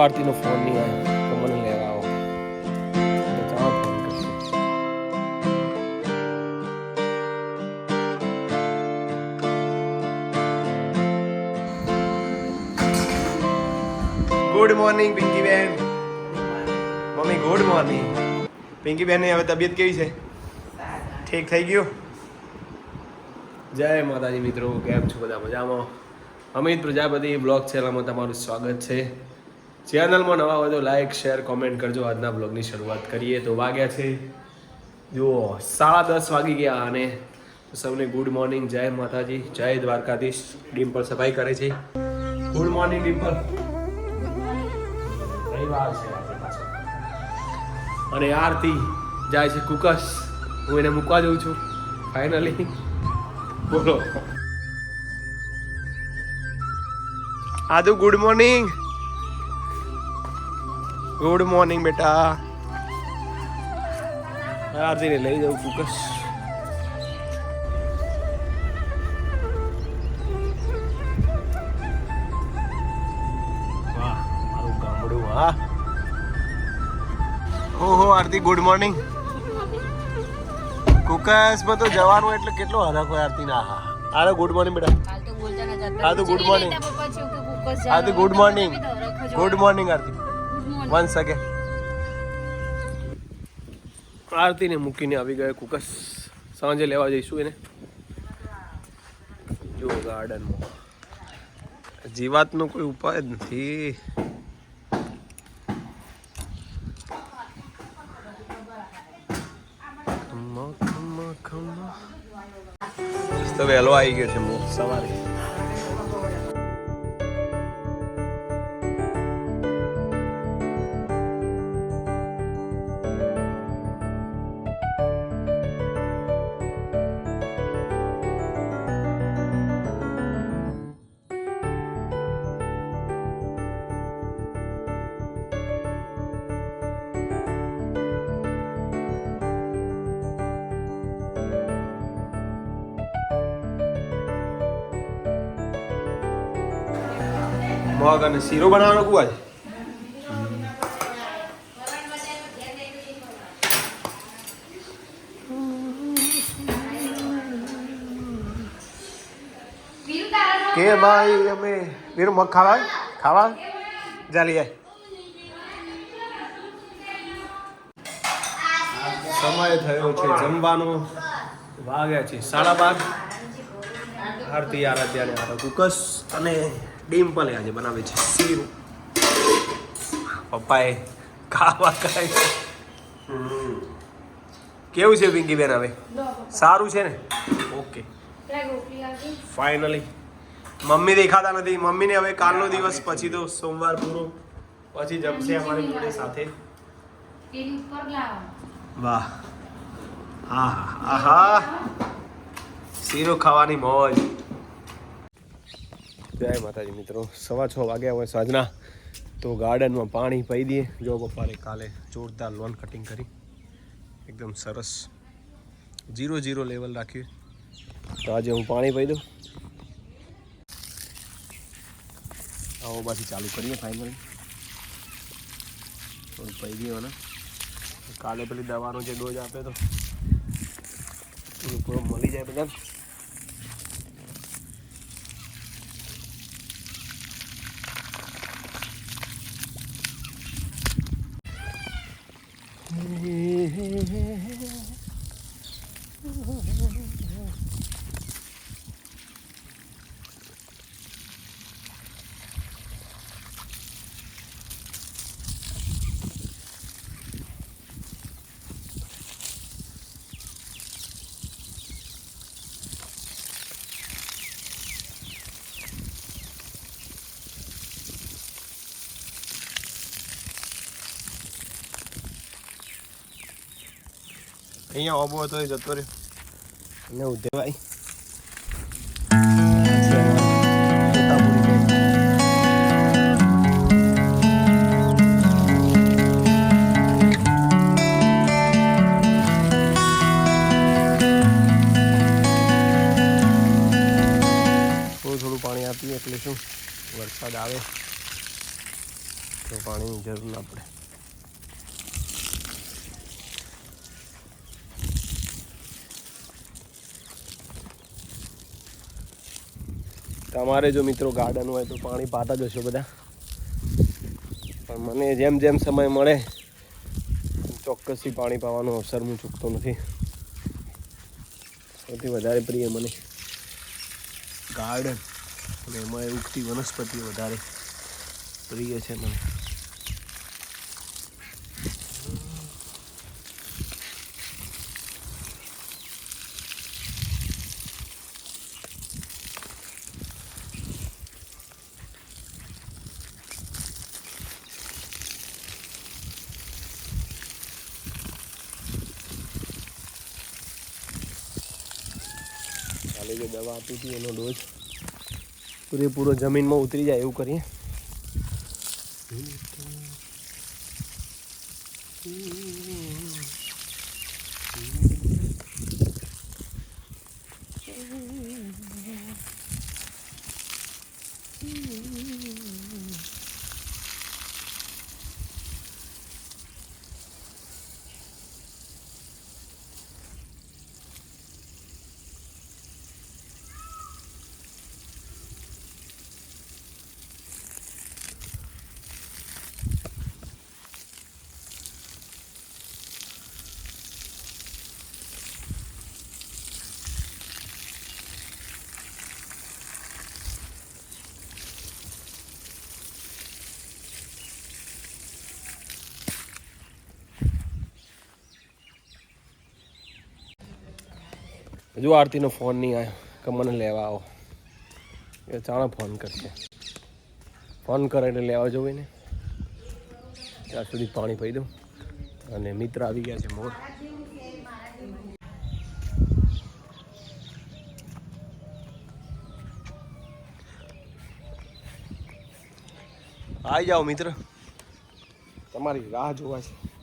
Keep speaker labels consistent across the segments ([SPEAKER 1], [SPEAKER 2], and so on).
[SPEAKER 1] આરતીનો phone નહીં આવ્યો તો મને લેવા આવો. તો ગુડ મોર્નિંગ પિંકી બેન. મમ્મી ગુડ મોર્નિંગ પિંકી બેનની હવે તબિયત કેવી છે? ઠીક થઈ ગયું? જય માતાજી મિત્રો કેમ છો બધા મજામાં? અમિત પ્રજાપતિ બ્લોગ ચેનલમાં તમારું સ્વાગત છે. ચેનલમાં નવા હોય તો લાઈક શેર કોમેન્ટ કરજો. આજના બ્લોગની શરૂઆત કરીએ. તો વાગ્યા છે, જુઓ, સાડા દસ વાગી ગયા અને સૌને ગુડ મોર્નિંગ જય માતાજી. જય દ્વારકાધીશ. ડિમ્પલ સફાઈ કરે છે. Good morning Dimple. રવિવાર છે અને આરતી જાય છે કુકસ. હું એને મૂકવા જઉં છું. ફાઇનલી બોલો. આદુ ગુડ મોર્નિંગ ગુડ મોર્નિંગ બેટા આરતીને લઈ જાઉં કુકસ વાહ મારું ગામડું હા ઓહો આરતી ગુડ મોર્નિંગ કુકસમાં તો જવાનું એટલે કેટલો હરખ હોય આરતી ના હા આરે ગુડ મોર્નિંગ બેટા. હા તો
[SPEAKER 2] ગુડ કુકસ
[SPEAKER 1] હા તો good morning. Good morning Aarti
[SPEAKER 2] Good morning.
[SPEAKER 1] One second આરતીને મૂકીને આવી ગયો કુકસ. સાંજે લેવા જઈશું એને. જો ગાર્ડનમાં જીવાતનો કોઈ ઉપાય જ નથી. વહેલો આવી ગયો છે સવારે. મગ અને શીરો બનાવવાનો કુવા છે? કે ભાઈ અમે વીરુ મગ ખાવા ખાવા? ચાલી જાય સમય થયો છે, જમવાનો. વાગ્યા છે સાડા બાર. આરતી, આરાધ્યાને આ કુકસ અને ડિમ્પલે આજે બનાવે છે. શીરું. પપ્પાએ ખાવા ખાય કેવું છે પિંકી બેન હવે? સારું છે ને? ઓકે. ફાઇનલી મમ્મી દેખાતા નથી. મમ્મીને હવે કાલનો દિવસ પછી તો સોમવાર પૂરો. પછી જમશે અમારી જોડે સાથે.
[SPEAKER 2] તેની ઉપર લાવો.
[SPEAKER 1] વાહ. હા હા આહા. શીરો ખાવાની મોજ. જય માતાજી મિત્રો. સવા છ વાગ્યા હોય સાંજના, તો ગાર્ડનમાં પાણી પાઈ દઈએ. જો પપ્પાને કાલે જોરદાર લોન કટિંગ કરી. એકદમ સરસ. જીરો જીરો લેવલ રાખ્યું તો આજે હું પાણી પાઈ દઉં. આવો બાથી ચાલુ કરીએ ફાઇનલી થોડું પી દઈએ મને કાલે પેલી દવાનો જે ડોઝ આપ્યો તો થોડું પૂરો મળી જાય બધા અહીંયા ઓબો હતો એ જતો રહ્યો. અને ઉધેભાઈ થોડું થોડું પાણી આપીએ એટલે શું? વરસાદ આવે. તો પાણીની જરૂર ના પડે. તમારે જો મિત્રો ગાર્ડન હોય તો પાણી પાતા જશો બધા. પણ મને જેમ જેમ સમય મળે ચોક્કસથી પાણી પાવાનો અવસર હું ચૂકતો નથી. સૌથી વધારે પ્રિય મને ગાર્ડન અને એમાં ઉગતી વનસ્પતિઓ વધારે પ્રિય છે મને. જે દવા આપી હતી એનો ડોઝ. પૂરેપૂરો જમીનમાં ઉતરી જાય એવું કરીએ. હજુ આરતીનો ફોન નહીં આવ્યો, કે મને લેવા આવો. એ ચાણો ફોન કરશે. ફોન કરે એટલે લેવા જવું ને ત્યાં સુધી પાણી પી દઉં. અને મિત્ર આવી ગયા છે મોર. આવી જાઓ મિત્ર. તમારી રાહ જોવા છે.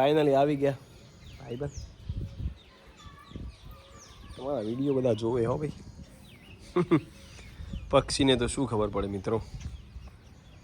[SPEAKER 1] ફાઇનલી આવી ગયા. ભાઈબંધ તમારા વીડિયો બધા જોવે હો ભાઈ. પક્ષીને તો શું ખબર પડે મિત્રો?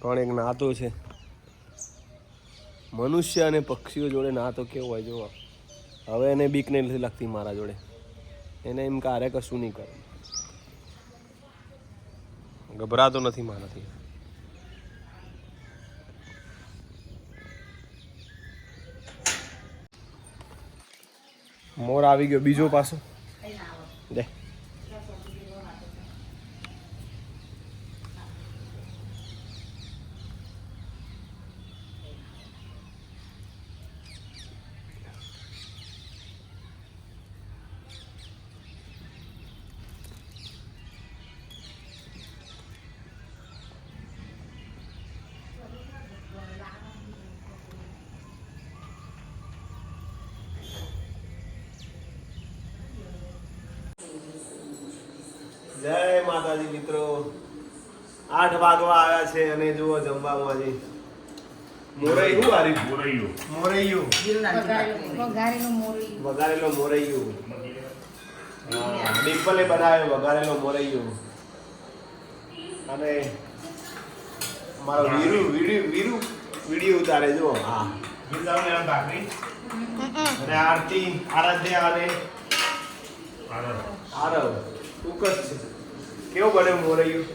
[SPEAKER 1] પણ એક નાતો છે. મનુષ્ય અને પક્ષીઓ જોડે નાતો કેવો હોય જોવા હવે એને બીક નહીં નથી લાગતી મારા જોડે. એને એમ કારે કશું નહીં કરે. ગભરાતો નથી મારાથી. મોર આવી ગયો બીજો પાછો દે. જય માતાજી મિત્રો. આઠ વાગવા આવ્યા છે અને જુઓ જમવામાં હજી મોરૈયું. શું મોરૈયું. મોરૈયું.
[SPEAKER 2] વઘારેલું મોરી
[SPEAKER 1] વઘારેલો મોરૈયું. ડિમ્પલે બનાવ્યો વઘારેલો મોરૈયું. અને મારો વીરુ વીરુ વીરુ વીડિયો ઉતારે જુઓ. હા. અને આરતી આરાધ્યા અને આરવ. આરવ. ઉકસ છે. કેવો બને મોરૈયું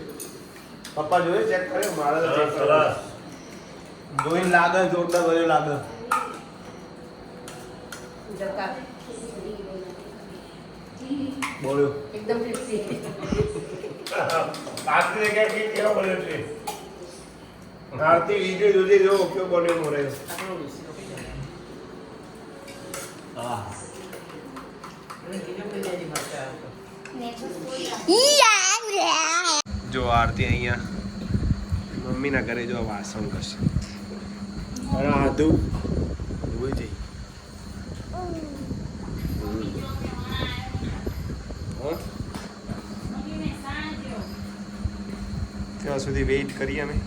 [SPEAKER 1] પપ્પા જોયે ચેક કરે મારે તો check કરવું. જોઈને લાગે જોરદાર બન્યો લાગે બોલ્યો
[SPEAKER 2] એકદમ crispy.
[SPEAKER 1] આરતી વીડિયો જોજે જો કેવો બન્યો મોરૈયો હા જો આરતી અહીંયા. મમ્મીના ઘરે જો વાસણ કરશે. એવું જઈ. ત્યાં સુધી વેઇટ કરીએ અમે.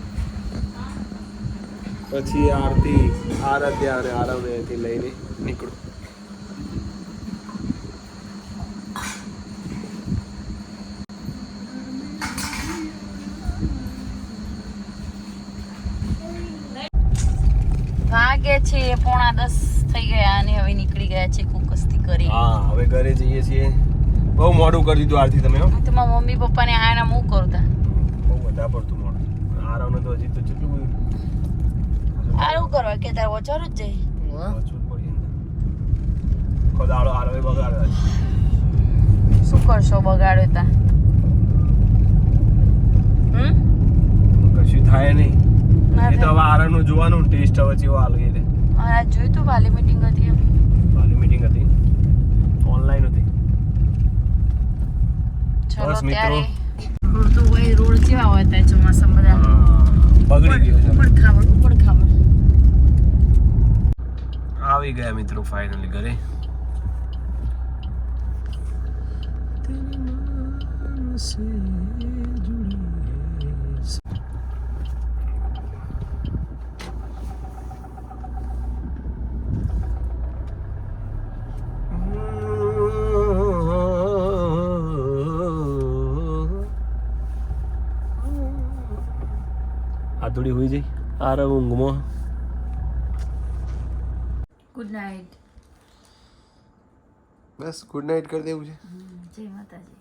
[SPEAKER 1] પછી આરતી, આરાધ્યા અને આરવને લઈને નીકળું
[SPEAKER 2] વાગે છે પોણા દસ થઈ ગયા અને હવે નીકળી ગયા છે કુકસ્તી કરી
[SPEAKER 1] હા હવે ઘરે જઈએ છીએ. બહુ મોડું કરી દીધું આરતી તમે
[SPEAKER 2] તો મારા મમ્મી પપ્પાને આને હું કરું તા
[SPEAKER 1] બહુ વધારે પડતું મોડું. આરવને તો હજી તો કેટલું
[SPEAKER 2] આરું કરવા કે તાર વચર જ જાય.
[SPEAKER 1] ખોદાળો પડી અંદર. ખોદાડો આરવે બગાડે.
[SPEAKER 2] શું કરશો બગાડ્યો તા? હમ?
[SPEAKER 1] કશું થાય નહીં. એ તો હવે આરવનું જોવાનું ટેસ્ટ હવે જેવો આલો એ રે
[SPEAKER 2] આ જોયું તું વાલી મીટિંગ હતી.
[SPEAKER 1] વાલી મીટિંગ હતી. ઓનલાઈન હતી.
[SPEAKER 2] ચલો ત્યારે. રોડ તો ભાઈ રોડ કેવા હોય ત્યાં ચોમાસા બધા?
[SPEAKER 1] બગડી ગયો છે.
[SPEAKER 2] ઉપડ ખાવડ ઉપડ ખાવડ
[SPEAKER 1] આવી ગયા મિત્રો ફાઇનલી ઘરે. આ થોડી હોઈ જઈ આ ઊંઘમાં
[SPEAKER 2] ગુડ નાઇટ
[SPEAKER 1] બસ ગુડ નાઇટ કરી દેવું છે.
[SPEAKER 2] જય માતાજી.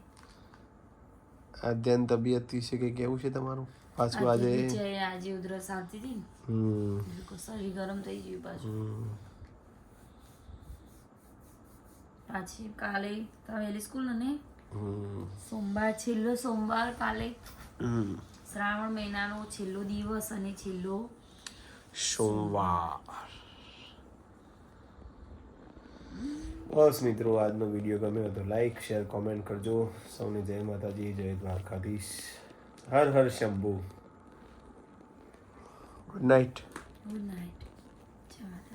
[SPEAKER 1] આધ્યાન તબિયત વિશે કંઈ કેવું છે તમારું? પાછું આજે
[SPEAKER 2] આજે ઉધરસ આવતી હતી ને
[SPEAKER 1] હમ.
[SPEAKER 2] શરીર ગરમ થઈ ગયું પાછું. પાછી કાલે કાવેલી સ્કૂલ ને?
[SPEAKER 1] હમ.
[SPEAKER 2] સોમવાર છેલ્લો સોમવાર કાલે.
[SPEAKER 1] હમ.
[SPEAKER 2] શ્રાવણ મહિનાનો છેલ્લો દિવસ અને છેલ્લો
[SPEAKER 1] સોમવાર. બસ મિત્રો આજનો વીડિયો ગમ્યો તો લાઈક શેર કોમેન્ટ કરજો. સૌને જય માતાજી જય દ્વારકાધીશ. હર હર Shambhu. Good night
[SPEAKER 2] good night જય માતા